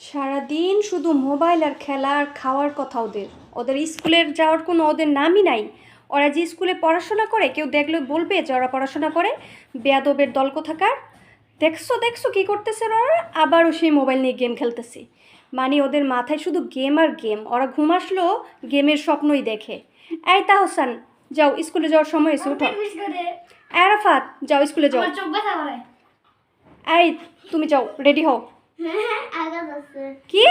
সারাদিন শুধু মোবাইল আর খেলা আর খাওয়ার কথা ওদের। ওদের স্কুলের যাওয়ার কোনো ওদের নামই নাই। ওরা যে স্কুলে পড়াশোনা করে কেউ দেখলে বলবে যে ওরা পড়াশোনা করে। বেয়াদবের দল কোথাকার? দেখছ দেখছ কী করতেছে ওরা? আবারও সেই মোবাইল নিয়ে গেম খেলতেছে। মানে ওদের মাথায় শুধু গেম আর গেম। ওরা ঘুম আসলো গেমের স্বপ্নই দেখে। এই তাহসান যাও স্কুলে যাওয়ার সময় এসে উঠো। আরাফাত যাও স্কুলে যাও। এই তুমি যাও রেডি হও। আঘাত আছে কি?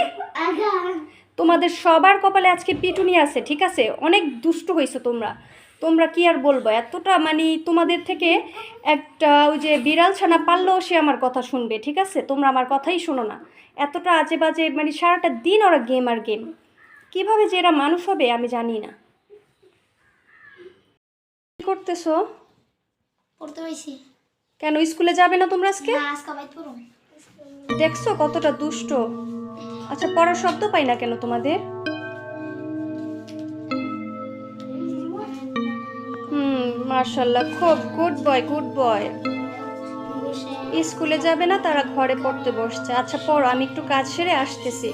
তোমাদের সবার কপালে আজকে পিটুনি আছে ঠিক আছে? অনেক দুষ্ট হয়েছো তোমরা। তোমরা কি আর বলব? এতটা মানে তোমাদের থেকে একটা ওই যে বিড়াল ছানা পারলেও সে আমার কথা শুনবে ঠিক আছে? তোমরা আমার কথাই শোনো না। এতটা আজে বাজে মানে সারাটা দিন ওরা গেম আর গেম কীভাবে যে এরা মানুষ হবে আমি জানি না। কি করতেছো? পড়তে কেন স্কুলে যাবে না তোমরা আজকে? আজকে বাইত পড়ুন দেখছ কতটা দুষ্ট? আচ্ছা পড়ার শব্দ পাই না কেন তোমাদের? হুম মার্শাল্লাহ খুব গুড বয় গুড বয় স্কুলে যাবে না, তারা ঘরে পড়তে বসছে। আচ্ছা পড়ো, আমি একটু কাজ সেরে আসতেছি।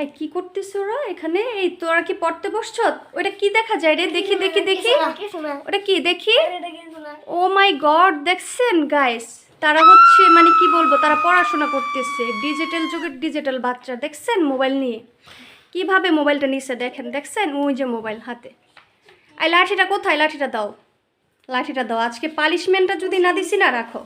এই কি করতেছে ওরা এখানে? এই তোরা কি পড়তে বসছ? ওটা কি দেখা যায় রে? দেখি দেখি দেখি। ওটা কি দেখি? ও মাই গড দেখছেন গাইস তারা হচ্ছে মানে কি বলব তারা পড়াশোনা করতেছে। ডিজিটাল যুগের ডিজিটাল বাচ্চা দেখছেন মোবাইল নিয়ে? কীভাবে মোবাইলটা নিচ্ছে দেখেন দেখছেন? ওই যে মোবাইল হাতে। এই লাঠিটা কোথায়? লাঠিটা দাও। লাঠিটা দাও। আজকে পালিশমেন্টটা যদি না দিছি না রাখো।